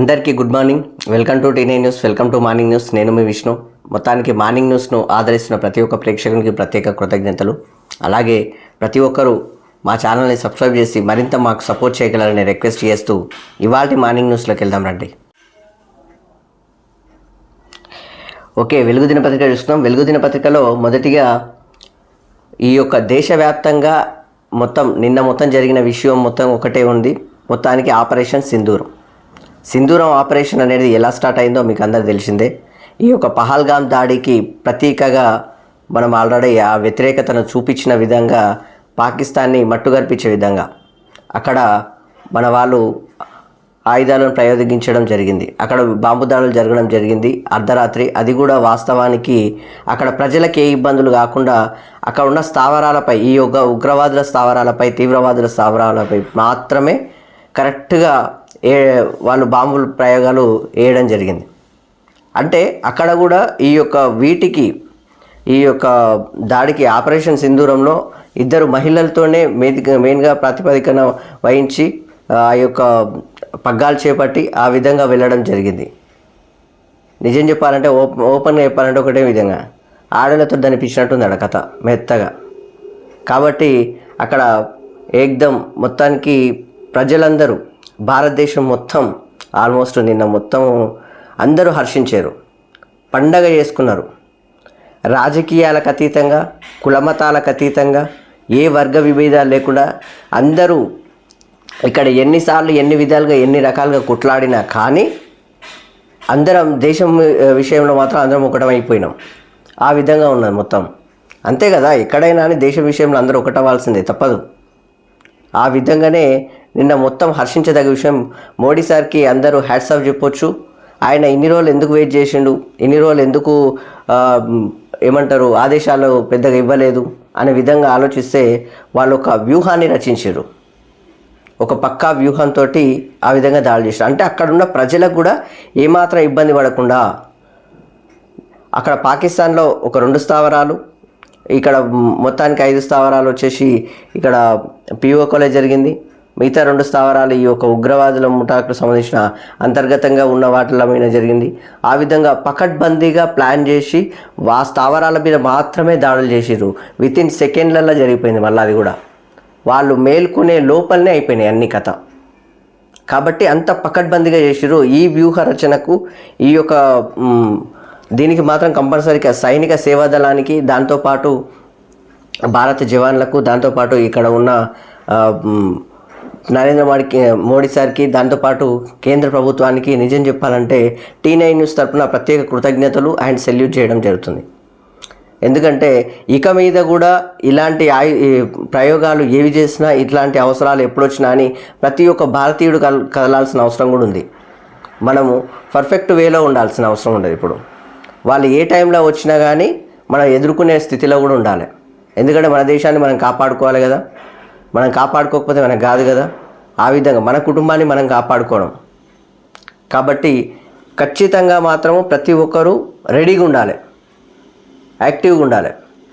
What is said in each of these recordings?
అందరికీ good morning. Welcome to టీనే news welcome to morning news. నేను మీ విష్ణు. మొత్తానికి మార్నింగ్ న్యూస్ను ఆదరిస్తున్న ప్రతి ఒక్క ప్రేక్షకునికి ప్రత్యేక కృతజ్ఞతలు. అలాగే ప్రతి ఒక్కరూ మా ఛానల్ని సబ్స్క్రైబ్ చేసి మరింత మాకు సపోర్ట్ చేయగలరని రిక్వెస్ట్ చేస్తూ ఇవాళ మార్నింగ్ న్యూస్లోకి వెళ్దాం రండి. ఓకే వెలుగు దినపత్రిక చూస్తున్నాం. వెలుగు దినపత్రికలో మొదటిగా ఈ యొక్క దేశవ్యాప్తంగా మొత్తం నిన్న మొత్తం జరిగిన విషయం మొత్తం ఒకటే ఉంది. మొత్తానికి ఆపరేషన్ సింధూరం. సింధూరం ఆపరేషన్ అనేది ఎలా స్టార్ట్ అయిందో మీకు అందరు తెలిసిందే. ఈ యొక్క పహల్గామ్ దాడికి ప్రతీకగా మనం ఆల్రెడీ ఆ వ్యతిరేకతను చూపించిన విధంగా పాకిస్తాన్ని మట్టుగర్పించే విధంగా అక్కడ మన వాళ్ళు ఆయుధాలను ప్రయోగించడం జరిగింది. అక్కడ బాంబు దాడులు జరగడం జరిగింది. అర్ధరాత్రి అది కూడా వాస్తవానికి అక్కడ ప్రజలకు ఏ ఇబ్బందులు కాకుండా అక్కడ ఉన్న స్థావరాలపై ఈ యొక్క ఉగ్రవాదుల స్థావరాలపై తీవ్రవాదుల స్థావరాలపై మాత్రమే కరెక్ట్గా ఏ వాళ్ళు బాంబుల ప్రయోగాలు వేయడం జరిగింది. అంటే అక్కడ కూడా ఈ యొక్క వీటికి ఈ యొక్క దాడికి ఆపరేషన్ సింధూరంలో ఇద్దరు మహిళలతోనే మెయిన్గా మెయిన్గా ప్రాతిపదికన వహించి ఆ యొక్క పగ్గాలు చేపట్టి ఆ విధంగా వెళ్ళడం జరిగింది. నిజం చెప్పాలంటే ఓపెన్ ఓపెన్గా చెప్పాలంటే ఒకటే విధంగా. ఆడలతో దనిపించినట్టుంది ఆడ కథ మెత్తగా. కాబట్టి అక్కడ ఏకదం మొత్తానికి ప్రజలందరూ భారతదేశం మొత్తం ఆల్మోస్ట్ నిన్న మొత్తం అందరూ హర్షించారు. పండగ చేసుకున్నారు. రాజకీయాలకు అతీతంగా కులమతాలకు అతీతంగా ఏ వర్గ విభేదాలు లేకుండా అందరూ ఇక్కడ ఎన్నిసార్లు ఎన్ని విధాలుగా ఎన్ని రకాలుగా కొట్లాడినా కానీ అందరం దేశం విషయంలో మాత్రం అందరం ఒకటమైపోయినాం. ఆ విధంగా ఉన్నది మొత్తం. అంతే కదా ఎక్కడైనా అని దేశం విషయంలో అందరూ ఒకటవ్వాల్సిందే తప్పదు. ఆ విధంగానే నిన్న మొత్తం హర్షించదగ్గ విషయం. మోడీ సార్కి అందరూ హ్యాట్స్ ఆఫ్ చెప్పొచ్చు. ఆయన ఇన్ని రోజులు ఎందుకు వెయిట్ చేసిండు? ఇన్ని రోజులు ఎందుకు ఏమంటారు ఆదేశాలు పెద్దగా ఇవ్వలేదు? అనే విధంగా ఆలోచిస్తే వాళ్ళు ఒక వ్యూహాన్ని రచించారు ఒక పక్కా వ్యూహంతో ఆ విధంగా దాడి చేశారు అంటే అక్కడున్న ప్రజలకు కూడా ఏమాత్రం ఇబ్బంది పడకుండా అక్కడ పాకిస్తాన్లో ఒక రెండు స్థావరాలు ఇక్కడ మొత్తానికి ఐదు స్థావరాలు వచ్చేసి ఇక్కడ పిఓ కాలేజ్ జరిగింది. మిగతా రెండు స్థావరాలు ఈ యొక్క ఉగ్రవాదుల ముఠాకు సంబంధించిన అంతర్గతంగా ఉన్న వాటిల మీద జరిగింది. ఆ విధంగా పకడ్బందీగా ప్లాన్ చేసి ఆ స్థావరాల మీద మాత్రమే దాడులు చేసిర్రు. విత్ ఇన్ సెకండ్లలో జరిగిపోయింది మళ్ళీ అది కూడా. వాళ్ళు మేల్కొనే లోపలనే అయిపోయినాయి అన్ని కథ. కాబట్టి అంత పకడ్బందీగా చేసిర్రు. ఈ వ్యూహ రచనకు ఈ యొక్క దీనికి మాత్రం కంపల్సరీగా సైనిక సేవా దళానికి దాంతోపాటు భారత జవాన్లకు దాంతోపాటు ఇక్కడ ఉన్న నరేంద్ర మోడీకి మోడీ సార్కి దాంతోపాటు కేంద్ర ప్రభుత్వానికి నిజం చెప్పాలంటే టీ నైన్ న్యూస్ తరఫున ప్రత్యేక కృతజ్ఞతలు అండ్ సెల్యూట్ చేయడం జరుగుతుంది. ఎందుకంటే ఇక మీద కూడా ఇలాంటి ఆయు ప్రయోగాలు ఏవి చేసినా ఇట్లాంటి అవసరాలు ఎప్పుడొచ్చినా అని ప్రతి ఒక్క భారతీయుడు కల్ కదలాల్సిన అవసరం కూడా ఉంది. మనము పర్ఫెక్ట్ వేలో ఉండాల్సిన అవసరం ఉండదు ఇప్పుడు. వాళ్ళు ఏ టైంలో వచ్చినా కానీ మనం ఎదుర్కొనే స్థితిలో కూడా ఉండాలి. ఎందుకంటే మన దేశాన్ని మనం కాపాడుకోవాలి కదా. మనం కాపాడుకోకపోతే మనకు కాదు కదా? ఆ విధంగా మన కుటుంబాన్ని మనం కాపాడుకోవడం. కాబట్టి ఖచ్చితంగా మాత్రము ప్రతి ఒక్కరూ రెడీగా ఉండాలి. యాక్టివ్గా ఉండాలి.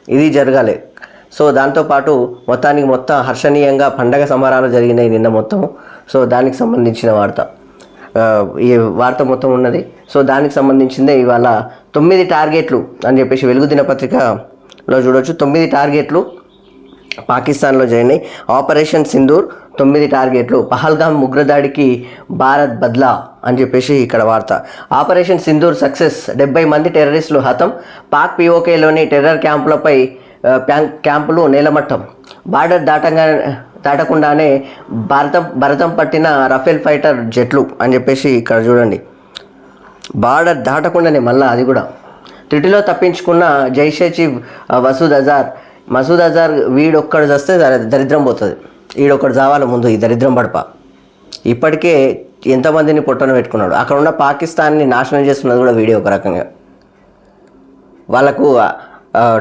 ఇది జరగాలి. సో దాంతోపాటు మొత్తానికి మొత్తం హర్షణీయంగా పండగ సంబరాలు జరిగినాయి నిన్న మొత్తం. సో దానికి సంబంధించిన వార్త. ఈ వార్త మొత్తం ఉన్నది. సో దానికి సంబంధించిందే ఇవాళ తొమ్మిది టార్గెట్లు అని చెప్పేసి వెలుగు దినపత్రికలో చూడవచ్చు తొమ్మిది టార్గెట్లు పాకిస్తాన్లో జరిగినాయి ఆపరేషన్ సింధూర్ తొమ్మిది టార్గెట్లు పహల్గామ్ ఉగ్రదాడికి భారత్ బద్లా అని చెప్పేసి ఇక్కడ వార్త. ఆపరేషన్ సింధూర్ సక్సెస్ డెబ్బై మంది టెర్రరిస్టులు హతం. పాక్ పిఓకేలోని టెర్రర్ క్యాంపులపై క్యాంపులు నేలమట్టం. బార్డర్ దాటంగా దాటకుండానే భారతం భరతం పట్టిన రఫేల్ ఫైటర్ జెట్లు అని చెప్పేసి ఇక్కడ చూడండి. బార్డర్ దాటకుండానే మళ్ళీ అది కూడా. త్రిటిలో తప్పించుకున్న జైషే చీఫ్ వసూద్ అజార్ మసూద్ అజార్ వీడొక్కడు చస్తే దరిద్రం పోతుంది. వీడొక్కడు చావాలి ముందు ఈ దరిద్రం పడప. ఇప్పటికే ఎంతమందిని పొట్టన పెట్టుకున్నాడు. అక్కడ ఉన్న పాకిస్తాన్ని నాశనం చేస్తున్నది కూడా వీడియో ఒక రకంగా. వాళ్ళకు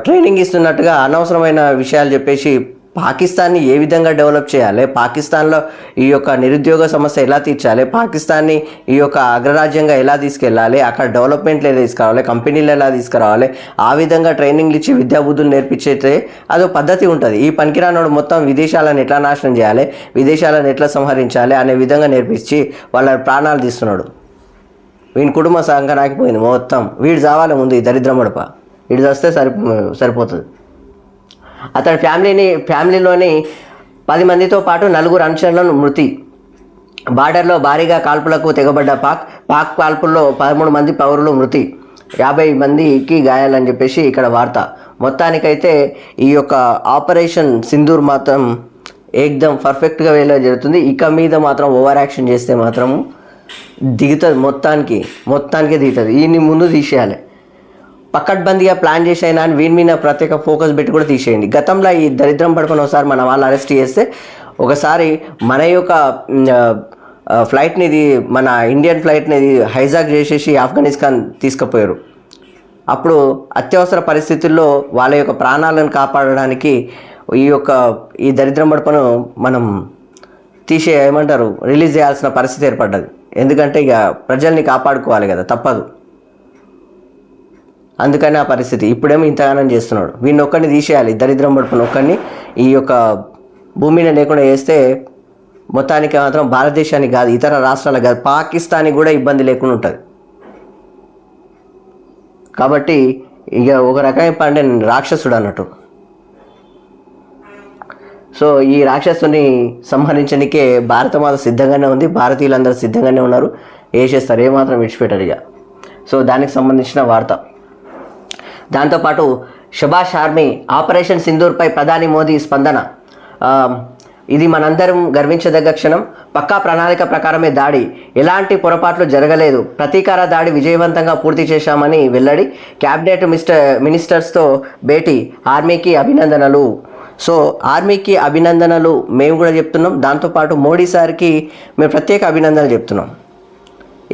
ట్రైనింగ్ ఇస్తున్నట్టుగా అనవసరమైన విషయాలు చెప్పేసి పాకిస్తాన్ని ఏ విధంగా డెవలప్ చేయాలి? పాకిస్తాన్లో ఈ యొక్క నిరుద్యోగ సమస్య ఎలా తీర్చాలి? పాకిస్తాన్ని ఈ యొక్క అగ్రరాజ్యంగా ఎలా తీసుకెళ్ళాలి? అక్కడ డెవలప్మెంట్లు ఎలా తీసుకురావాలి? కంపెనీలు ఎలా తీసుకురావాలి? ఆ విధంగా ట్రైనింగ్లు ఇచ్చి విద్యాబుద్ధులు నేర్పించేస్తే అదో పద్ధతి ఉంటుంది. ఈ పనికిరానోడు మొత్తం విదేశాలను ఎట్లా నాశనం చేయాలి? విదేశాలను ఎట్లా సంహరించాలి? అనే విధంగా నేర్పించి వాళ్ళ ప్రాణాలు తీస్తున్నాడు. వీని కుటుంబ సంకనాకిపోయింది మొత్తం. వీడు చావాలి ముందు ఈ దరిద్రమడప వీడు చస్తే సరి సరిపోతుంది. అతని ఫ్యామిలీని ఫ్యామిలీలోని పది మందితో పాటు నలుగురు అనుచరులను మృతి. బార్డర్లో భారీగా కాల్పులకు తెగబడ్డ పాక్ పాక్ కాల్పుల్లో పదమూడు మంది పౌరులు మృతి. యాభై మందికి గాయాలని చెప్పేసి ఇక్కడ వార్త. మొత్తానికైతే ఈ యొక్క ఆపరేషన్ సింధూర్ మాత్రం ఏకదం పర్ఫెక్ట్గా వెళ్ళే జరుగుతుంది. ఇక మీద మాత్రం ఓవర్ యాక్షన్ చేస్తే మాత్రం దిగుతుంది మొత్తానికి మొత్తానికి దిగుతుంది. ఈయన్ని ముందు తీసేయాలి. పకడ్బందీగా ప్లాన్ చేసి అయినా వీని మీద ప్రత్యేక ఫోకస్ పెట్టి కూడా తీసేయండి. గతంలో ఈ దరిద్రం పడుకుని ఒకసారి మన వాళ్ళు అరెస్ట్ చేస్తే ఒకసారి మన యొక్క ఫ్లైట్నిది ఫ్లైట్ని మన ఇండియన్ ఫ్లైట్ని హైజాక్ చేసేసి ఆఫ్ఘనిస్తాన్ తీసుకుపోయారు. అప్పుడు అత్యవసర పరిస్థితుల్లో వాళ్ళ యొక్క ప్రాణాలను కాపాడడానికి ఈ యొక్క ఈ దరిద్రం పడపను మనం తీసే ఏమంటారు రిలీజ్ చేయాల్సిన పరిస్థితి ఏర్పడ్డది. ఎందుకంటే ఇక ప్రజల్ని కాపాడుకోవాలి కదా తప్పదు. అందుకని ఆ పరిస్థితి. ఇప్పుడేమో ఇంతగానం చేస్తున్నాడు. వీడిని ఒక్కడిని తీసేయాలి. దరిద్రం పడుకుని ఒక్కడిని ఈ యొక్క భూమిని లేకుండా చేస్తే మొత్తానికి మాత్రం భారతదేశానికి కాదు ఇతర రాష్ట్రాలకు కాదు పాకిస్తాన్కి కూడా ఇబ్బంది లేకుండా ఉంటుంది. కాబట్టి ఇక ఒక రకమైన పండే రాక్షసుడు అన్నట్టు. సో ఈ రాక్షసుని సంహరించడానికే భారతమాత సిద్ధంగానే ఉంది. భారతీయులందరూ సిద్ధంగానే ఉన్నారు. వేసేస్తారు ఏమాత్రం విడిచిపెట్టారు ఇక. సో దానికి సంబంధించిన వార్త. దాంతోపాటు షబాష్ ఆర్మీ ఆపరేషన్ సింధూర్పై ప్రధాని మోదీ స్పందన. ఇది మనందరం గర్వించదగ్గ క్షణం. పక్కా ప్రణాళిక ప్రకారమే దాడి. ఎలాంటి పొరపాట్లు జరగలేదు. ప్రతీకార దాడి విజయవంతంగా పూర్తి చేశామని వెల్లడి క్యాబినెట్ మిస్టర్ మినిస్టర్స్తో భేటీ. ఆర్మీకి అభినందనలు. సో ఆర్మీకి అభినందనలు మేము కూడా చెప్తున్నాం. దాంతోపాటు మోడీ సార్కి మేము ప్రత్యేక అభినందనలు చెప్తున్నాం.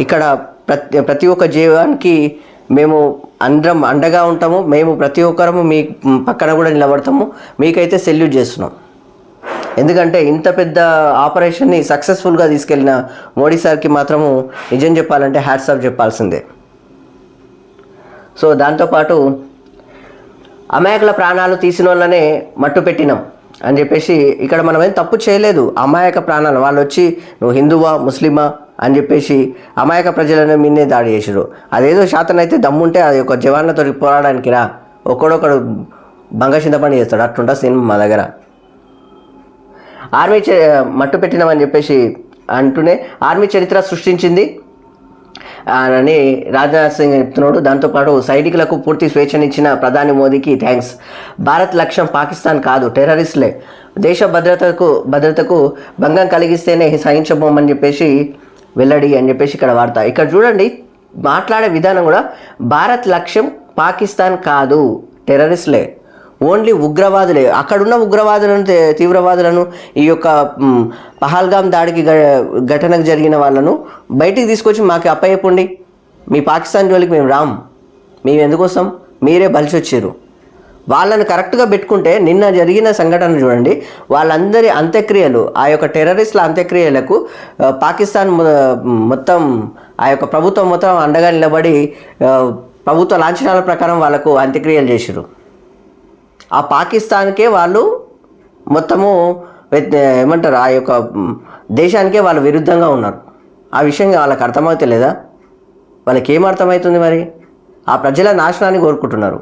ఇక్కడ ప్రతి ప్రతి ఒక్క జీవానికి మేము అందరం అండగా ఉంటాము. మేము ప్రతి ఒక్కరము మీ పక్కన కూడా నిలబడతాము. మీకైతే సెల్యూట్ చేస్తున్నాం. ఎందుకంటే ఇంత పెద్ద ఆపరేషన్ని సక్సెస్ఫుల్గా తీసుకెళ్ళిన మోడీ సార్కి మాత్రము నిజం చెప్పాలంటే హ్యాట్స్ ఆఫ్ చెప్పాల్సిందే. సో దాంతోపాటు అమాయకుల ప్రాణాలు తీసిన వాళ్ళనే మట్టు పెట్టినాం అని చెప్పేసి ఇక్కడ మనం ఏం తప్పు చేయలేదు. అమాయక ప్రాణాలు. వాళ్ళు వచ్చి నువ్వు హిందువా ముస్లిమా అని చెప్పేసి అమాయక ప్రజలను మీదే దాడి చేసారు అదేదో శాతం అయితే దమ్ముంటే అది ఒక జవాన్లతో పోరాడానికి రా. ఒకడొకడు బంగ పని చేస్తాడు. అట్లుంటా సినిమా మా దగ్గర. ఆర్మీ మట్టు పెట్టినామని చెప్పేసి అంటూనే ఆర్మీ చరిత్ర సృష్టించింది. అని రాజ్నాథ్ సింగ్ చెప్తున్నాడు. దాంతోపాటు సైనికులకు పూర్తి స్వేచ్ఛనిచ్చిన ప్రధాని మోదీకి థ్యాంక్స్. భారత్ లక్ష్యం పాకిస్తాన్ కాదు టెర్రరిస్ట్లే. దేశ భద్రతకు భద్రతకు భంగం కలిగిస్తేనే సహించబోమని చెప్పేసి వెల్లడి అని చెప్పేసి ఇక్కడ వార్త. ఇక్కడ చూడండి మాట్లాడే విధానం కూడా భారత్ లక్ష్యం పాకిస్తాన్ కాదు టెర్రరిస్ట్లే. ఓన్లీ ఉగ్రవాదులే. అక్కడున్న ఉగ్రవాదులను తీవ్రవాదులను ఈ యొక్క పహల్గామ్ పహల్గాం దాడికి ఘటనకు జరిగిన వాళ్ళను బయటికి తీసుకొచ్చి మాకు అప్పయ్యపండి మీ పాకిస్తాన్ జోలికి మేము రాం. మేము ఎందుకోసం మీరే బలిసి వచ్చారు వాళ్ళని కరెక్ట్గా పెట్టుకుంటే నిన్న జరిగిన సంఘటన చూడండి. వాళ్ళందరి అంత్యక్రియలు ఆ యొక్క టెర్రరిస్టుల అంత్యక్రియలకు పాకిస్తాన్ మొత్తం ఆ యొక్క ప్రభుత్వం మొత్తం అండగా నిలబడి ప్రభుత్వ లాంఛనాల ప్రకారం వాళ్ళకు అంత్యక్రియలు చేసారు ఆ పాకిస్తాన్కే వాళ్ళు మొత్తము ఏమంటారు ఆ యొక్క దేశానికే వాళ్ళు విరుద్ధంగా ఉన్నారు. ఆ విషయం వాళ్ళకి అర్థమవుతలేదా? వాళ్ళకి ఏం అర్థమవుతుంది మరి? ఆ ప్రజల నాశనాన్ని కోరుకుంటున్నారు.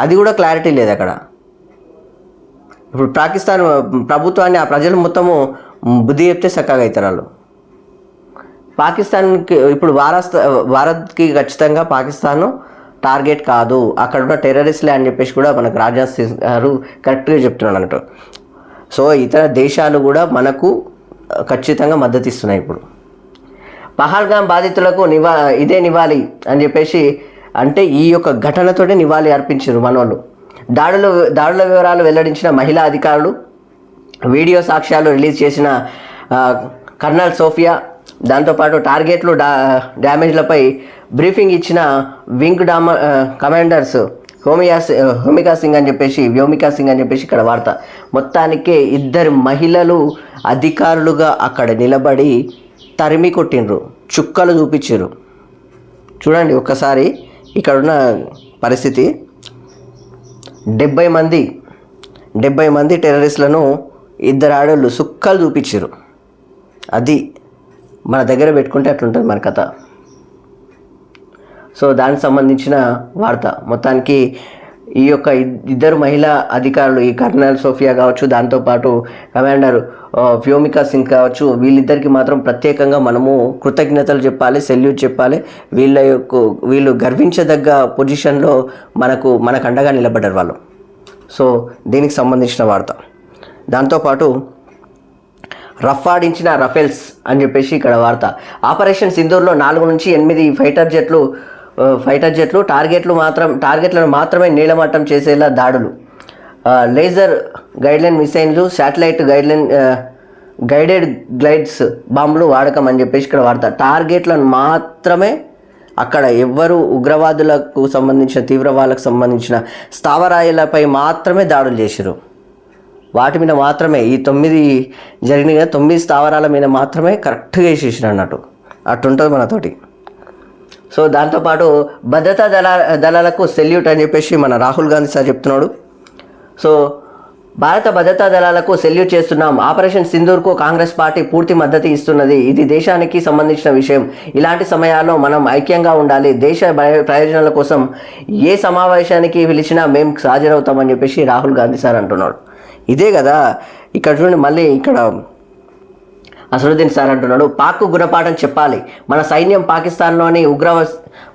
అది కూడా క్లారిటీ లేదు అక్కడ. ఇప్పుడు పాకిస్తాన్ ప్రభుత్వాన్ని ఆ ప్రజలు మొత్తము బుద్ధి చెప్తే చక్కగా అవుతారు వాళ్ళు. పాకిస్తాన్కి ఇప్పుడు భారత్ భారత్కి ఖచ్చితంగా పాకిస్తాన్ టార్గెట్ కాదు. అక్కడ ఉన్న టెర్రరిస్ట్లే అని చెప్పేసి కూడా మనకు రాజ్నాథ్ సింగ్ గారు కరెక్ట్గా చెప్తున్నాడు అన్నట్టు. సో ఇతర దేశాలు కూడా మనకు ఖచ్చితంగా మద్దతు ఇస్తున్నాయి ఇప్పుడు. పహల్గాం బాధితులకు నివా ఇదే నివాళి అని చెప్పేసి అంటే ఈ యొక్క ఘటనతోనే నివాళి అర్పించారు మనోళ్ళు. దాడులు దాడుల వివరాలు వెల్లడించిన మహిళా అధికారులు వీడియో సాక్ష్యాలు రిలీజ్ చేసిన కర్నల్ సోఫియా దాంతోపాటు టార్గెట్లు డా డ్యామేజ్లపై బ్రీఫింగ్ ఇచ్చిన వింగ్ డామ కమాండర్స్ హోమియా హోమికా సింగ్ అని చెప్పేసి వ్యోమికా సింగ్ అని చెప్పేసి ఇక్కడ వార్త. మొత్తానికే ఇద్దరు మహిళలు అధికారులుగా అక్కడ నిలబడి తరిమి కొట్టిండ్రు. చుక్కలు చూపించారు. చూడండి ఒక్కసారి. ఇక్కడున్న పరిస్థితి. డెబ్బై మంది డెబ్బై మంది టెర్రరిస్టులను ఇద్దరు ఆడోళ్ళు సుక్కలు చూపించారు అది మన దగ్గర పెట్టుకుంటే అట్లుంటుంది మన కథ. సో దానికి సంబంధించిన వార్త. మొత్తానికి ఈ యొక్క ఇద్దరు మహిళా అధికారులు ఈ కర్నల్ సోఫియా కావచ్చు దాంతోపాటు కమాండర్ వ్యోమికా సింగ్ కావచ్చు వీళ్ళిద్దరికి మాత్రం ప్రత్యేకంగా మనము కృతజ్ఞతలు చెప్పాలి సెల్యూట్ చెప్పాలి. వీళ్ళ యొక్క వీళ్ళు గర్వించదగ్గ పొజిషన్లో మనకు మనకు అండగా నిలబడ్డారు వాళ్ళు. సో దీనికి సంబంధించిన వార్త. దాంతోపాటు రఫాడించిన రఫెల్స్ అని చెప్పేసి ఇక్కడ వార్త. ఆపరేషన్ సింధూర్లో నాలుగు నుంచి ఎనిమిది ఫైటర్ జెట్లు ఫైటర్ జెట్లు టార్గెట్లు మాత్రం టార్గెట్లను మాత్రమే నీలమట్టం చేసేలా దాడులు. లేజర్ గైడ్లైన్ మిసైన్లు శాటిలైట్ గైడ్లైన్ గైడెడ్ గ్లైడ్స్ బాంబులు వాడకం అని చెప్పేసి ఇక్కడ వాడతా టార్గెట్లను మాత్రమే అక్కడ ఎవ్వరు ఉగ్రవాదులకు సంబంధించిన తీవ్రవాదులకు సంబంధించిన స్థావరాయలపై మాత్రమే దాడులు చేసిరు వాటి మీద మాత్రమే ఈ తొమ్మిది జరిగిన తొమ్మిది స్థావరాల మీద మాత్రమే కరెక్ట్గా వేసేసిన అన్నట్టు. అట్టుంటుంది మనతోటి. సో దాంతోపాటు భద్రతా దళ దళాలకు సెల్యూట్ అని చెప్పేసి మన రాహుల్ గాంధీ సార్ చెప్తున్నాడు. సో భారత భద్రతా దళాలకు సెల్యూట్ చేస్తున్నాం. ఆపరేషన్ సింధూర్కు కాంగ్రెస్ పార్టీ పూర్తి మద్దతు ఇస్తున్నది. ఇది దేశానికి సంబంధించిన విషయం. ఇలాంటి సమయాల్లో మనం ఐక్యంగా ఉండాలి. దేశ భయ- ప్రయోజనాల కోసం ఏ సమావేశానికి పిలిచినా మేము హాజరవుతామని చెప్పేసి రాహుల్ గాంధీ సార్ అంటున్నాడు. ఇదే కదా. ఇక్కడ చూడండి మళ్ళీ ఇక్కడ అసరుద్దీన్ సార్ అంటున్నాడు. పాక్కు గుణపాఠం చెప్పాలి. మన సైన్యం పాకిస్తాన్లోని ఉగ్రవ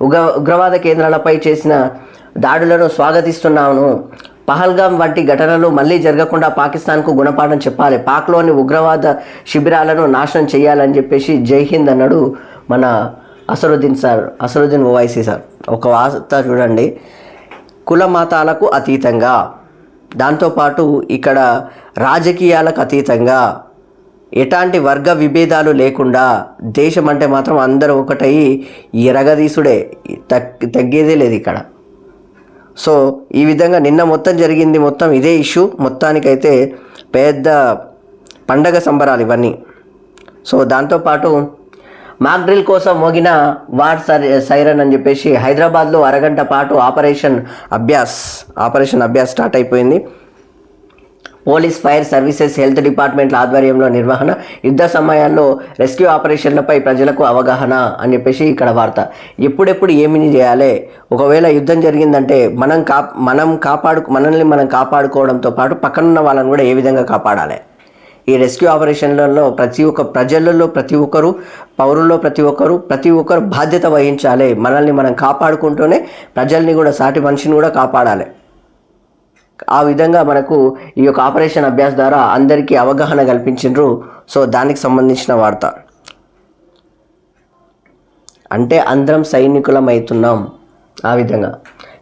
ఉగ్ర ఉగ్రవాద కేంద్రాలపై చేసిన దాడులను స్వాగతిస్తున్నాను. పహల్గాం వంటి ఘటనలు మళ్ళీ జరగకుండా పాకిస్తాన్కు గుణపాఠం చెప్పాలి. పాక్లోని ఉగ్రవాద శిబిరాలను నాశనం చేయాలని చెప్పేసి జై హింద్ అన్నాడు మన అసరుద్దీన్ సార్ అసరుద్దీన్ ఓవైసీ సార్. ఒక వార్త చూడండి. కుల మతాలకు అతీతంగా. దాంతోపాటు ఇక్కడ రాజకీయాలకు అతీతంగా. ఎలాంటి వర్గ విభేదాలు లేకుండా దేశం అంటే మాత్రం అందరూ ఒకటై ఎరగదీసుడే. తగ్ తగ్గేదే లేదు ఇక్కడ. సో ఈ విధంగా నిన్న మొత్తం జరిగింది మొత్తం ఇదే ఇష్యూ. మొత్తానికైతే పెద్ద పండగ సంబరాలు ఇవన్నీ. సో దాంతోపాటు మాక్ డ్రిల్ కోసం మోగిన వార్ సై- సైరన్ అని చెప్పేసి హైదరాబాద్లో అరగంట పాటు operation Abhyas operation Abhyas start అయిపోయింది. పోలీస్ ఫైర్ సర్వీసెస్ హెల్త్ డిపార్ట్మెంట్ల ఆధ్వర్యంలో నిర్వహణ యుద్ధ సమయాల్లో రెస్క్యూ ఆపరేషన్లపై ప్రజలకు అవగాహన అని చెప్పేసి ఇక్కడ వార్త. ఎప్పుడెప్పుడు ఏమిని చేయాలి? ఒకవేళ యుద్ధం జరిగిందంటే మనం కా మనం కాపాడు మనల్ని మనం కాపాడుకోవడంతో పాటు పక్కనున్న వాళ్ళని కూడా ఏ విధంగా కాపాడాలి? ఈ రెస్క్యూ ఆపరేషన్లలో ప్రతి ఒక్క ప్రజలలో ప్రతి ఒక్కరు పౌరుల్లో ప్రతి ఒక్కరు ప్రతి ఒక్కరు బాధ్యత వహించాలి. మనల్ని మనం కాపాడుకుంటూనే ప్రజల్ని కూడా సాటి మనిషిని కూడా కాపాడాలి. ఆ విధంగా మనకు ఈ యొక్క ఆపరేషన్ అభ్యాస్ ద్వారా అందరికీ అవగాహన కల్పించిండ్రు. సో దానికి సంబంధించిన వార్త. అంటే అందరం సైనికులం అవుతున్నాం ఆ విధంగా.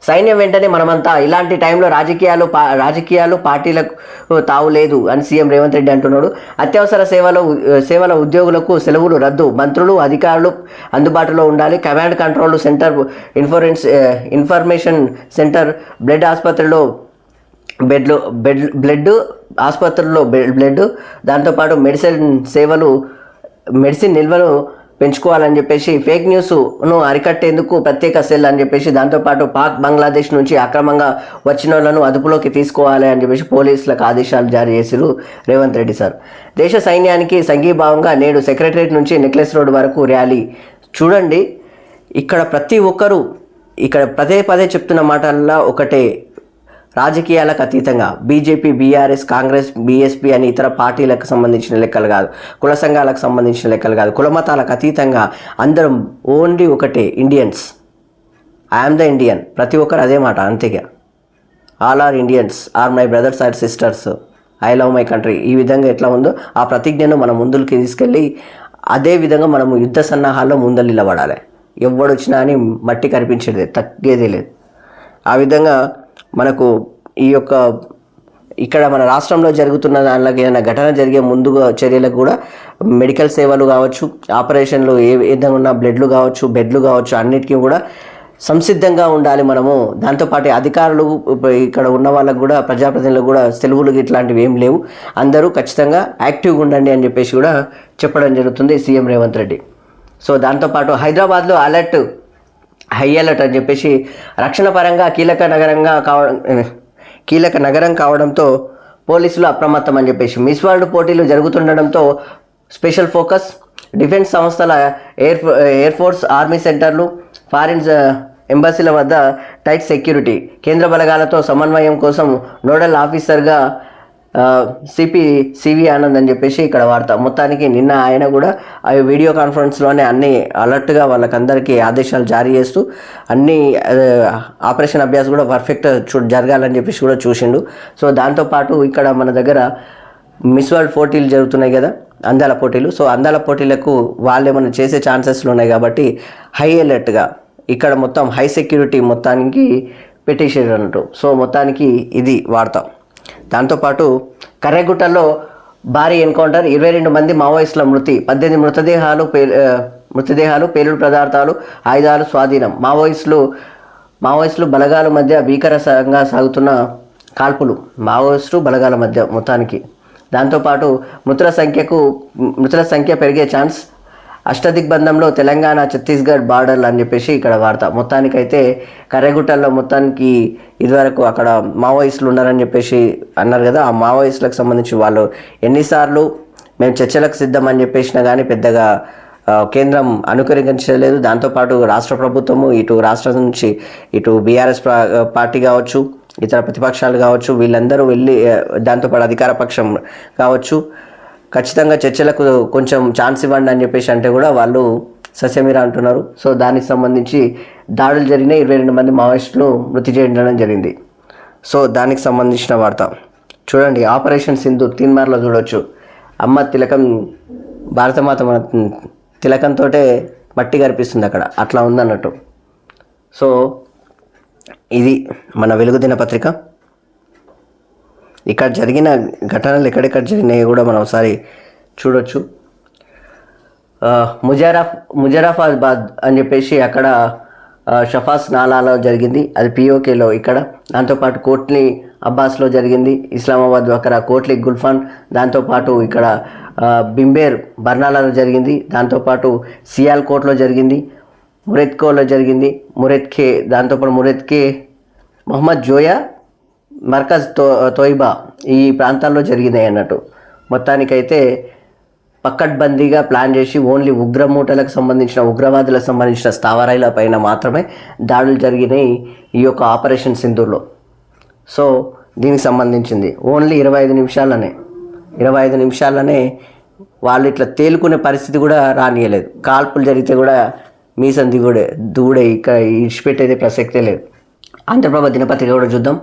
సైన్యం వెంటనే మనమంతా ఇలాంటి టైంలో రాజకీయాలు పా రాజకీయాలు పార్టీలకు తావు లేదు అని సీఎం రేవంత్ రెడ్డి అంటున్నాడు. అత్యవసర సేవలో సేవల ఉద్యోగులకు సెలవులు రద్దు. మంత్రులు అధికారులు అందుబాటులో ఉండాలి. కమాండ్ కంట్రోల్ సెంటర్ ఇన్ఫోరెన్స్ ఇన్ఫర్మేషన్ సెంటర్ బ్లడ్ ఆసుపత్రిలో బెడ్లు బెడ్ బ్లడ్ ఆసుపత్రుల్లో బెడ్ బ్లడ్ దాంతోపాటు మెడిసిన్ సేవలు మెడిసిన్ నిల్వలు పెంచుకోవాలని చెప్పేసి ఫేక్ న్యూస్ను అరికట్టేందుకు ప్రత్యేక సెల్ అని చెప్పేసి దాంతోపాటు పాక్ బంగ్లాదేశ్ నుంచి అక్రమంగా వచ్చిన వాళ్ళను అదుపులోకి తీసుకోవాలి అని చెప్పేసి పోలీసులకు ఆదేశాలు జారీ చేశారు రేవంత్ రెడ్డి సార్. దేశ సైన్యానికి సంఘీభావంగా నేడు సెక్రటరేట్ నుంచి నెక్లెస్ రోడ్ వరకు ర్యాలీ. చూడండి ఇక్కడ ప్రతి ఒక్కరూ ఇక్కడ పదే పదే చెప్తున్న మాటల్లో ఒకటే. రాజకీయాలకు అతీతంగా బీజేపీ బీఆర్ఎస్ కాంగ్రెస్ బీఎస్పీ అని ఇతర పార్టీలకు సంబంధించిన లెక్కలు కాదు. కుల సంఘాలకు సంబంధించిన లెక్కలు కాదు. కుల మతాలకు అతీతంగా అందరం ఓన్లీ ఒకటే ఇండియన్స్. ఐఎమ్ ద ఇండియన్ ప్రతి ఒక్కరు అదే మాట అంతేగా. All are Indians are my brothers are sisters I love my country ఈ విధంగా ఎట్లా ఉందో ఆ ప్రతిజ్ఞను మనం ముందులకి తీసుకెళ్ళి అదే విధంగా మనం యుద్ధ సన్నాహాల్లో ముందలు నిలబడాలి. ఎవడొచ్చినా అని మట్టి కనిపించేది తగ్గేదే లేదు. ఆ విధంగా మనకు ఈ యొక్క ఇక్కడ మన రాష్ట్రంలో జరుగుతున్న దానిలోకి ఏదైనా ఘటన జరిగే ముందుగా చర్యలకు కూడా మెడికల్ సేవలు కావచ్చు ఆపరేషన్లు ఏ విధంగా ఉన్న బ్లడ్లు కావచ్చు బెడ్లు కావచ్చు అన్నిటికీ కూడా సంసిద్ధంగా ఉండాలి మనము. దాంతోపాటు అధికారులు ఇక్కడ ఉన్న వాళ్ళకు కూడా ప్రజాప్రతినిధులకు కూడా సెలవులు ఇట్లాంటివి ఏం లేవు. అందరూ ఖచ్చితంగా యాక్టివ్గా ఉండండి అని చెప్పేసి కూడా చెప్పడం జరుగుతుంది సీఎం రేవంత్ రెడ్డి. సో దాంతోపాటు హైదరాబాద్లో అలర్ట్ హై అలర్ట్ అని చెప్పేసి రక్షణ పరంగా కీలక నగరంగా కావడం కీలక నగరం కావడంతో పోలీసులు అప్రమత్తం అని చెప్పేసి. మిస్ వరల్డ్ పోటీలు జరుగుతుండడంతో స్పెషల్ ఫోకస్ డిఫెన్స్ సంస్థల ఎయిర్ ఎయిర్ ఫోర్స్ ఆర్మీ సెంటర్లు ఫారిన్ ఎంబసీల వద్ద టైట్ సెక్యూరిటీ. కేంద్ర బలగాలతో సమన్వయం కోసం నోడల్ ఆఫీసర్గా సిపి సివి ఆనంద్ అని చెప్పేసి ఇక్కడ వార్త. మొత్తానికి నిన్న ఆయన కూడా ఆ వీడియో కాన్ఫరెన్స్లోనే అన్ని అలర్ట్గా వాళ్ళకందరికీ ఆదేశాలు జారీ చేస్తూ అన్ని ఆపరేషన్ అభ్యాస్ కూడా పర్ఫెక్ట్ చూ జరగాలని చెప్పేసి కూడా చూసిండు. సో దాంతోపాటు ఇక్కడ మన దగ్గర మిస్ వరల్డ్ పోటీలు జరుగుతున్నాయి కదా అందాల పోటీలు. సో అందాల పోటీలకు వాళ్ళు ఏమైనా చేసే ఛాన్సెస్లు ఉన్నాయి కాబట్టి హై అలర్ట్గా ఇక్కడ మొత్తం హై సెక్యూరిటీ మొత్తానికి పెట్టేసారు అన్నట్టు సో మొత్తానికి ఇది వార్త. దాంతోపాటు కర్రెగుట్టలో భారీ ఎన్కౌంటర్ ఇరవై రెండు మంది మావోయిస్టుల మృతి పద్దెనిమిది మృతదేహాలు పే మృతదేహాలు పేలుడు పదార్థాలు ఆయుధాలు స్వాధీనం. మావోయిస్టులు మావోయిస్టులు బలగాల మధ్య భీకరంగా సాగుతున్న కాల్పులు. మావోయిస్టు బలగాల మధ్య మొత్తానికి. దాంతోపాటు మృతుల సంఖ్యకు మృతుల సంఖ్య పెరిగే ఛాన్స్ అష్టదిగ్బంధంలో తెలంగాణ ఛత్తీస్గఢ్ బార్డర్లు అని చెప్పేసి ఇక్కడ వార్త మొత్తానికైతే కర్రెగుట్టల్లో మొత్తానికి ఇదివరకు అక్కడ మావోయిస్టులు ఉన్నారని చెప్పేసి అన్నారు కదా ఆ మావోయిస్టులకు సంబంధించి వాళ్ళు ఎన్నిసార్లు మేము చర్చలకు సిద్ధం అని చెప్పేసినా కానీ పెద్దగా కేంద్రం అనుకరించలేదు దాంతోపాటు రాష్ట్ర ప్రభుత్వము ఇటు రాష్ట్రం నుంచి ఇటు బీఆర్ఎస్ పార్టీ కావచ్చు ఇతర ప్రతిపక్షాలు కావచ్చు వీళ్ళందరూ వెళ్ళి దాంతోపాటు అధికార పక్షం కావచ్చు. ఖచ్చితంగా చర్చలకు కొంచెం ఛాన్స్ ఇవ్వండి అని చెప్పేసి అంటే కూడా వాళ్ళు సస్యమీర అంటున్నారు. సో దానికి సంబంధించి దాడులు జరిగిన ఇరవై రెండు మంది మావోయిస్టులు మృతి చేయడం జరిగింది. సో దానికి సంబంధించిన వార్త. చూడండి ఆపరేషన్ సింధు తీన్మార్లో చూడొచ్చు. అమ్మ తిలకం భారతమాత మన తిలకంతో మట్టి కనిపిస్తుంది అక్కడ. అట్లా ఉందన్నట్టు. సో ఇది మన వెలుగు దినపత్రిక ఇక్కడ జరిగిన ఘటనలు ఎక్కడెక్కడ జరిగినాయి కూడా మనం ఒకసారి చూడొచ్చు. ముజారాఫ్ ముజారాఫాబాద్ ముజరాఫాబాద్ అని చెప్పేసి అక్కడ షఫాస్ నాలాలో జరిగింది. అది పిఓకేలో ఇక్కడ. దాంతోపాటు కోట్లి అబ్బాస్లో జరిగింది. ఇస్లామాబాద్ అక్కడ కోట్లి గుల్ఫాన్. దాంతోపాటు ఇక్కడ బింబేర్ బర్నాలాలో జరిగింది. దాంతోపాటు సియాల్కోట్లో జరిగింది. మురెత్కోలో జరిగింది. మురెత్కే దాంతోపాటు మురెత్కే మొహమ్మద్ జోయా మర్కజ్తో తోయిబా ఈ ప్రాంతాల్లో జరిగినాయి అన్నట్టు. మొత్తానికైతే పక్కడ్బందీగా ప్లాన్ చేసి ఓన్లీ ఉగ్రమూటలకు సంబంధించిన ఉగ్రవాదులకు సంబంధించిన స్థావరాల పైన మాత్రమే దాడులు జరిగినాయి ఈ యొక్క ఆపరేషన్ సింధూర్లో. సో దీనికి సంబంధించింది. ఓన్లీ ఇరవై ఐదు నిమిషాలనే ఇరవై ఐదు నిమిషాలనే వాళ్ళు ఇట్లా తేలుకునే పరిస్థితి కూడా రానియలేదు. కాల్పులు జరిగితే కూడా మీసం దిగుడే దూడే ఇక ఇడిచిపెట్టేది ప్రసక్తే లేదు. ఆంధ్రప్రభ దినపత్రిక కూడా చూద్దాం.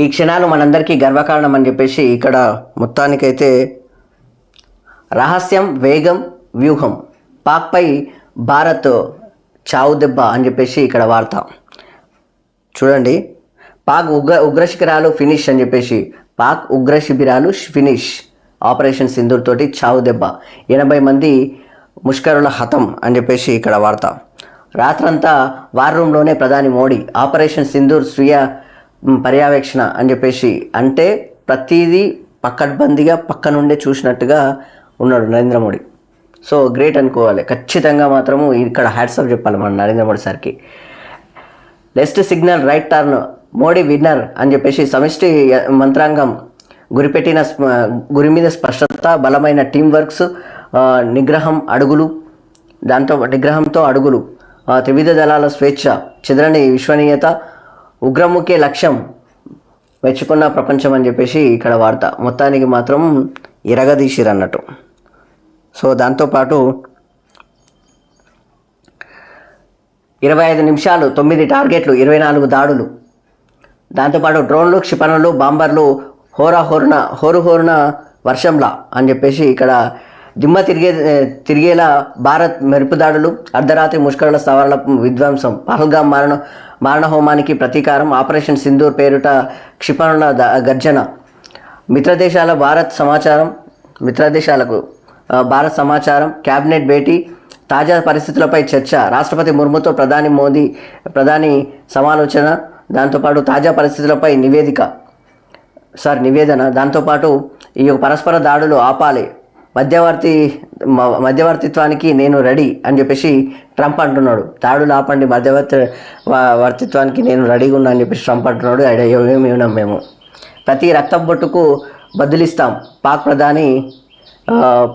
ఈ క్షణాలు మనందరికీ గర్వకారణం అని చెప్పేసి ఇక్కడ మొత్తానికైతే రహస్యం వేగం వ్యూహం పాక్పై భారత్ చావు దెబ్బ అని చెప్పేసి ఇక్కడ వార్త. చూడండి. పాక్ ఉగ్ర ఉగ్ర శిఖరాలు ఫినిష్ అని చెప్పేసి. పాక్ ఉగ్ర శిబిరాలు ఫినిష్. ఆపరేషన్ సింధూర్ తోటి చావు దెబ్బ. ఎనభై మంది ముష్కరుల హతం అని చెప్పేసి ఇక్కడ వార్త. రాత్రంతా వార్ రూమ్లోనే ప్రధాని మోడీ. ఆపరేషన్ సింధూర్ స్వీయ పర్యవేక్షణ అని చెప్పేసి అంటే ప్రతిదీ పక్కడ్బందీగా పక్క నుండే చూసినట్టుగా ఉన్నాడు నరేంద్ర మోడీ. సో గ్రేట్ అనుకోవాలి. ఖచ్చితంగా మాత్రము ఇక్కడ హ్యాట్సప్ చెప్పాలి మన నరేంద్ర మోడీ సార్కి. Left signal right turn Modi winner అని చెప్పేసి సమిష్టి మంత్రాంగం గురిపెట్టిన గురి మీద స్పష్టత బలమైన టీం వర్క్స్ నిగ్రహం అడుగులు దాంతో నిగ్రహంతో అడుగులు త్రివిధ దళాల స్వేచ్ఛ చెదరని విశ్వనీయత ఉగ్రముఖే లక్ష్యం మెచ్చుకున్న ప్రపంచం అని చెప్పేసి ఇక్కడ వార్త. మొత్తానికి మాత్రం ఇరగదీసిరు అన్నట్టు సో దాంతోపాటు ఇరవై ఐదు నిమిషాలు తొమ్మిది టార్గెట్లు ఇరవై నాలుగు దాడులు. దాంతోపాటు డ్రోన్లు క్షిపణులు బాంబర్లు హోరా హోరున హోరు హోరున వర్షంలా అని చెప్పేసి ఇక్కడ దిమ్మ తిరిగే తిరిగేలా భారత్ మెరుపు దాడులు అర్ధరాత్రి ముష్కరుల సవరణ విధ్వంసం పహల్గా మారణ మారణ హోమానికి ప్రతీకారం ఆపరేషన్ సింధూర్ పేరుట క్షిపణుల గర్జన. మిత్రదేశాల భారత్ సమాచారం మిత్రదేశాలకు భారత్ సమాచారం క్యాబినెట్ భేటీ తాజా పరిస్థితులపై చర్చ రాష్ట్రపతి ముర్ముతో ప్రధాని మోదీ ప్రధాని సమాలోచన దాంతోపాటు తాజా పరిస్థితులపై నివేదిక. సార్ నివేదన దాంతోపాటు ఈ యొక్క పరస్పర దాడులు ఆపాలి. మధ్యవర్తి మ- మధ్యవర్తిత్వానికి నేను రెడీ అని చెప్పేసి ట్రంప్ అంటున్నాడు. తాడు లాపండి మధ్యవర్తి వర్తిత్వానికి నేను రెడీగా ఉన్నా అని చెప్పేసి ట్రంప్ అంటున్నాడు. అడ- ఏమేమి విన్నాం మేము. ప్రతి రక్తం బొట్టుకు బదిలిస్తాం. పాక్ ప్రధాని ఆ,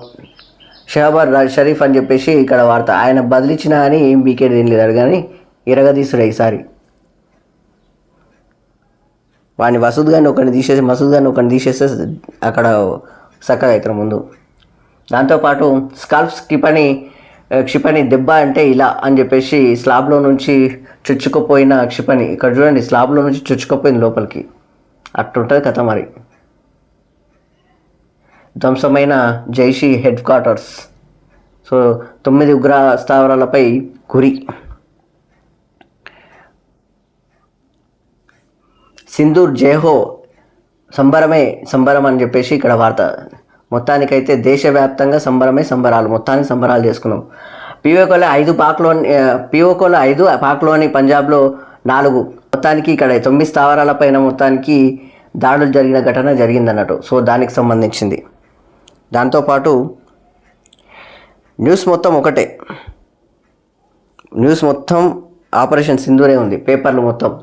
షరీఫ్ అని చెప్పేసి ఇక్కడ వార్త. ఆయన బదిలిచ్చినా అని ఏం బీకే ఏం లేదు. కానీ ఇరగదీసుడు ఈసారి. వాడిని వసూద్ గారిని ఒకరిని తీసేసి మసూద్ గారిని ఒకరిని తీసేస్తే అక్కడ చక్కగా అవుతారు ముందు. దాంతోపాటు స్కాల్ఫ్ క్షిపణి క్షిపణి దెబ్బ అంటే ఇలా అని చెప్పేసి స్లాబ్లో నుంచి చుచ్చుకుపోయిన క్షిపణి. ఇక్కడ చూడండి స్లాబ్లో నుంచి చుచ్చుకుపోయింది లోపలికి. అట్టుంటుంది కథ మరి. ధ్వంసమైన జైషీ హెడ్ క్వార్టర్స్ సో తొమ్మిది ఉగ్ర స్థావరాలపై గురి. సింధూర్ జేహో సంబరమే సంబరం అని చెప్పేసి ఇక్కడ వార్త. మొత్తానికైతే దేశవ్యాప్తంగా సంబరమే సంబరాలు. మొత్తానికి సంబరాలు చేసుకున్నాం. పీఓకోలో ఐదు పాక్లోని పీఓకోలో ఐదు పాక్లోని పంజాబ్లో నాలుగు. మొత్తానికి ఇక్కడ తొమ్మిది స్థావరాల పైన మొత్తానికి దాడులు జరిగిన ఘటన జరిగిందన్నట్టు. సో దానికి సంబంధించింది. దాంతోపాటు న్యూస్ మొత్తం ఒకటే. న్యూస్ మొత్తం ఆపరేషన్ సింధూరే ఉంది. పేపర్లు మొత్తం.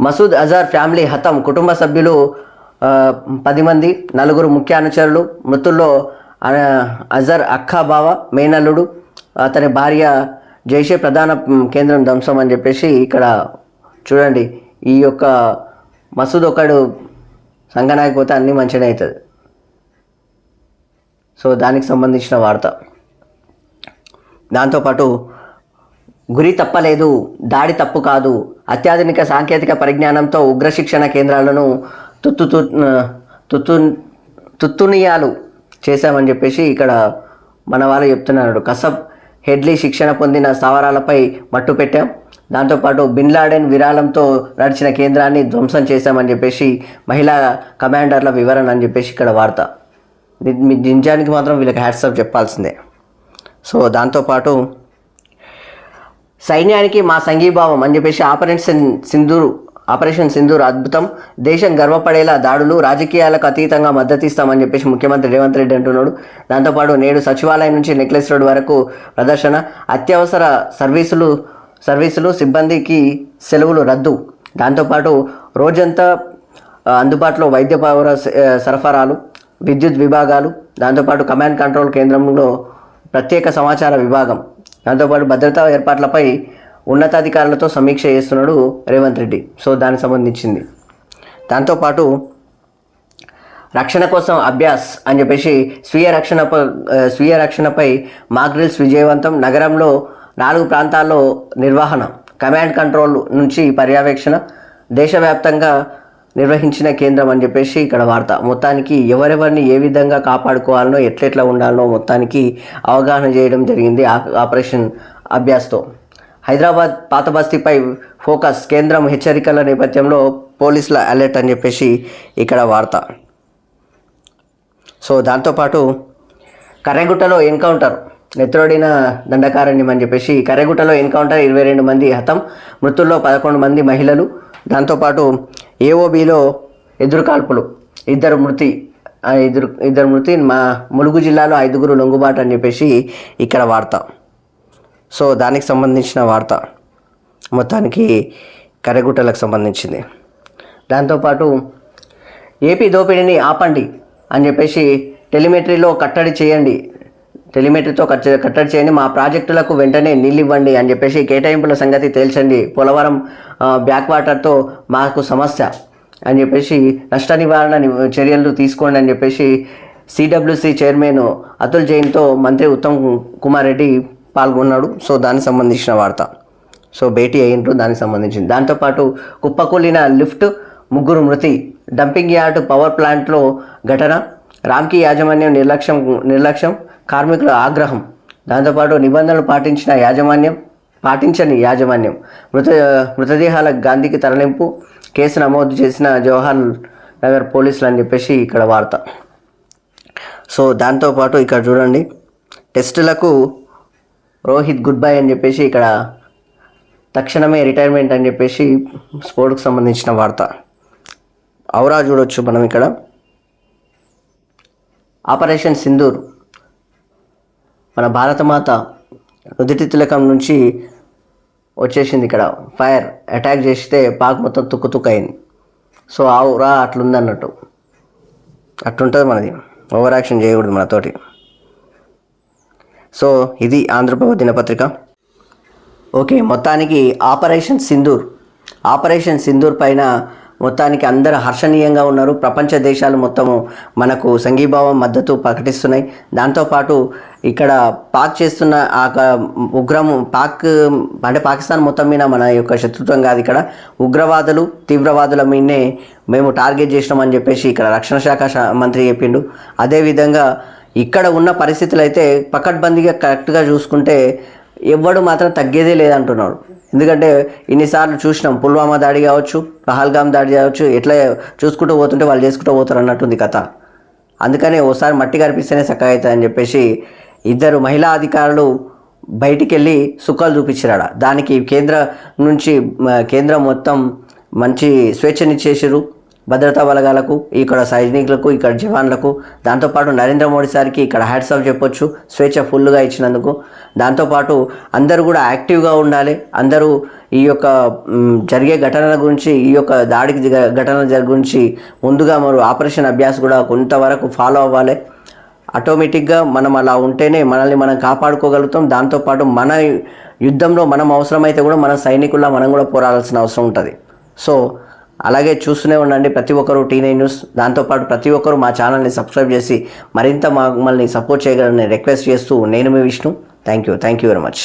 మసూద్ అజార్ ఫ్యామిలీ హతం. కుటుంబ సభ్యులు పది మంది నలుగురు ముఖ్య అనుచరులు మృతుల్లో అజర్ అక్కా బావ మేనల్లుడు అతని భార్య జైషే ప్రధాన కేంద్రం ధ్వంసం అని చెప్పేసి ఇక్కడ చూడండి. ఈ యొక్క మసూద్ ఒకడు సంగనాయకపోతే అన్నీ మంచిగానే అవుతుంది సో దానికి సంబంధించిన వార్త. దాంతోపాటు గురి తప్పలేదు దాడి తప్పు కాదు అత్యాధునిక సాంకేతిక పరిజ్ఞానంతో ఉగ్ర శిక్షణ కేంద్రాలను తుత్తు తుత్తు తుత్తునియాలు చేశామని చెప్పేసి ఇక్కడ మన వాళ్ళు చెప్తున్నారు. కసబ్ హెడ్లీ శిక్షణ పొందిన స్థావరాలపై మట్టు పెట్టాం. దాంతోపాటు బిన్లాడెన్ విరాళంతో నడిచిన కేంద్రాన్ని ధ్వంసం చేశామని చెప్పేసి మహిళా కమాండర్ల వివరణ అని చెప్పేసి ఇక్కడ వార్త. నిజానికి మాత్రం వీళ్ళకి హ్యాట్సప్ చెప్పాల్సిందే. సో దాంతోపాటు సైన్యానికి మా సంఘీభావం అని చెప్పేసి ఆపరేషన్ సింధూరు ఆపరేషన్ సింధూర్ అద్భుతం. దేశం గర్వపడేలా దాడులు రాజకీయాలకు అతీతంగా మద్దతు ఇస్తామని చెప్పేసి ముఖ్యమంత్రి రేవంత్ రెడ్డి అంటున్నాడు. దాంతోపాటు నేడు సచివాలయం నుంచి నెక్లెస్ రోడ్ వరకు ప్రదర్శన అత్యవసర సర్వీసులు సర్వీసులు సిబ్బందికి సెలవులు రద్దు. దాంతోపాటు రోజంతా అందుబాటులో వైద్య పౌర స- సరఫరాలు విద్యుత్ విభాగాలు దాంతోపాటు కమాండ్ కంట్రోల్ కేంద్రంలో ప్రత్యేక సమాచార విభాగం. దాంతోపాటు భద్రతా ఏర్పాట్లపై ఉన్నతాధికారులతో సమీక్ష చేస్తున్నాడు రేవంత్ రెడ్డి. సో దానికి సంబంధించింది. దాంతోపాటు రక్షణ కోసం అభ్యాస్ అని చెప్పేసి స్వీయ రక్షణ స్వీయ రక్షణపై మాగ్రిల్స్ విజయవంతం నగరంలో నాలుగు ప్రాంతాల్లో నిర్వహణ కమాండ్ కంట్రోల్ నుంచి పర్యవేక్షణ దేశవ్యాప్తంగా నిర్వహించిన కేంద్రం అని చెప్పేసి ఇక్కడ వార్త. మొత్తానికి ఎవరెవరిని ఏ విధంగా కాపాడుకోవాలనో ఎట్లెట్లా ఉండాలనో మొత్తానికి అవగాహన చేయడం జరిగింది ఆ- ఆపరేషన్ అభ్యాస్తో. హైదరాబాద్ పాత బస్తీపై ఫోకస్ కేంద్రం హెచ్చరికల నేపథ్యంలో పోలీసుల అలర్ట్ అని చెప్పేసి ఇక్కడ వార్త. సో దాంతోపాటు కర్రెగుట్టలో ఎన్కౌంటర్ నెత్రోడిన దండకారణ్యం అని చెప్పేసి కర్రెగుట్టలో ఎన్కౌంటర్ ఇరవై రెండు మంది హతం మృతుల్లో పదకొండు మంది మహిళలు. దాంతోపాటు ఏఓబిలో ఎదురుకాల్పులు. ఇద్దరు మృతి ఇద్దరు ఇద్దరు మృతి మా ములుగు జిల్లాలో ఐదుగురు లొంగుబాటు అని చెప్పేసి ఇక్కడ వార్త. సో దానికి సంబంధించిన వార్త మొత్తానికి కర్రెగుట్టలకు సంబంధించింది. దాంతోపాటు ఏపీ దోపిడీని ఆపండి అని చెప్పేసి టెలిమెట్రీలో కట్టడి చేయండి. టెలిమెట్రీతో కట్ కట్టడి చేయండి. మా ప్రాజెక్టులకు వెంటనే నీళ్ళు ఇవ్వండి అని చెప్పేసి కేటాయింపుల సంగతి తేల్చండి. పోలవరం బ్యాక్ వాటర్తో మాకు సమస్య అని చెప్పేసి నష్ట నివారణ చర్యలు తీసుకోండి అని చెప్పేసి సిడబ్ల్యూసి చైర్మన్ అతుల్ జైన్తో మంత్రి ఉత్తమ్ కుమార్ రెడ్డి పాల్గొన్నాడు. సో దానికి సంబంధించిన వార్త. సో భేటీ అయ్యిండ్రు దానికి సంబంధించింది. దాంతోపాటు కుప్పకూలిన లిఫ్ట్ ముగ్గురు మృతి. డంపింగ్ యార్డ్ పవర్ ప్లాంట్లో ఘటన. రామ్కి యాజమాన్యం నిర్లక్ష్యం నిర్లక్ష్యం కార్మికుల ఆగ్రహం. దాంతోపాటు నిబంధనలు పాటించిన యాజమాన్యం పాటించని యాజమాన్యం. మృత మృతదేహాల గాంధీకి తరలింపు. కేసు నమోదు చేసిన జవహర్ నగర్ పోలీసులు అని చెప్పేసి ఇక్కడ వార్త. సో దాంతోపాటు ఇక్కడ చూడండి. టెస్టులకు రోహిత్ గుడ్ బై అని చెప్పేసి ఇక్కడ తక్షణమే రిటైర్మెంట్ అని చెప్పేసి స్పోర్ట్కి సంబంధించిన వార్త. అవరా చూడొచ్చు మనం ఇక్కడ. ఆపరేషన్ సింధూర్. మన భారతమాత నుదిటి తిలకం నుంచి వచ్చేసింది ఇక్కడ. ఫైర్ అటాక్ చేస్తే పాక్ మొత్తం తుక్కు తుక్కు అయింది. సో ఔరా అట్లుందన్నట్టు. అట్లుంటుంది మనది. ఓవర్ యాక్షన్ చేయకూడదు మనతోటి. సో ఇది ఆంధ్రప్రభ దినపత్రిక. ఓకే మొత్తానికి ఆపరేషన్ సింధూర్. ఆపరేషన్ సింధూర్ పైన మొత్తానికి అందరు హర్షణీయంగా ఉన్నారు. ప్రపంచ దేశాలు మొత్తము మనకు సంఘీభావం మద్దతు ప్రకటిస్తున్నాయి. దాంతోపాటు ఇక్కడ పాక్ చేస్తున్న ఆ ఉగ్రము ఉగ్రం పాక్ అంటే పాకిస్తాన్ మొత్తం మీద మన యొక్క శత్రుత్వం కాదు ఇక్కడ. ఉగ్రవాదులు తీవ్రవాదుల మీదనే మేము టార్గెట్ చేసినామని చెప్పేసి ఇక్కడ రక్షణ శాఖ మంత్రి చెప్పిండు. అదేవిధంగా ఇక్కడ ఉన్న పరిస్థితులు అయితే పకడ్బందీగా కరెక్ట్గా చూసుకుంటే ఎవ్వడు మాత్రం తగ్గేదే లేదంటున్నాడు. ఎందుకంటే ఇన్నిసార్లు చూసినాం పుల్వామా దాడి కావచ్చు పహల్గామ్ దాడి కావచ్చు ఎట్లా చూసుకుంటూ పోతుంటే వాళ్ళు చేసుకుంటూ పోతారు అన్నట్టుంది కథ. అందుకనే ఓసారి మట్టి కనిపిస్తేనే చక్కగా అవుతుందని చెప్పేసి ఇద్దరు మహిళా అధికారులు బయటికి వెళ్ళి సుఖాలు చూపించారట దానికి కేంద్ర నుంచి కేంద్రం మొత్తం మంచి స్వేచ్ఛనిచ్చేసారు భద్రతా బలగాలకు ఇక్కడ సైనికులకు ఇక్కడ జవాన్లకు దాంతోపాటు నరేంద్ర మోడీ సార్కి ఇక్కడ హ్యాట్స్ ఆఫ్ చెప్పొచ్చు స్వేచ్ఛ ఫుల్గా ఇచ్చినందుకు. దాంతోపాటు అందరూ కూడా యాక్టివ్గా ఉండాలి. అందరూ ఈ యొక్క జరిగే ఘటనల గురించి ఈ యొక్క దాడికి ఘటనల గురించి ముందుగా మరి ఆపరేషన్ అభ్యాస్ కూడా కొంతవరకు ఫాలో అవ్వాలి. ఆటోమేటిక్గా మనం అలా ఉంటేనే మనల్ని మనం కాపాడుకోగలుగుతాం. దాంతోపాటు మన యుద్ధంలో మనం అవసరమైతే కూడా మన సైనికుల్లా మనం కూడా పోరాడాల్సిన అవసరం ఉంటుంది. సో అలాగే చూస్తూనే ఉండండి ప్రతి ఒక్కరు టీనేజ్ న్యూస్ దాంతోపాటు ప్రతి ఒక్కరు మా ఛానల్ని సబ్స్క్రైబ్ చేసి మరింత మమ్మల్ని సపోర్ట్ చేయగలని రిక్వెస్ట్ చేస్తూ నేను మీ Vishnu. Thank you thank you very much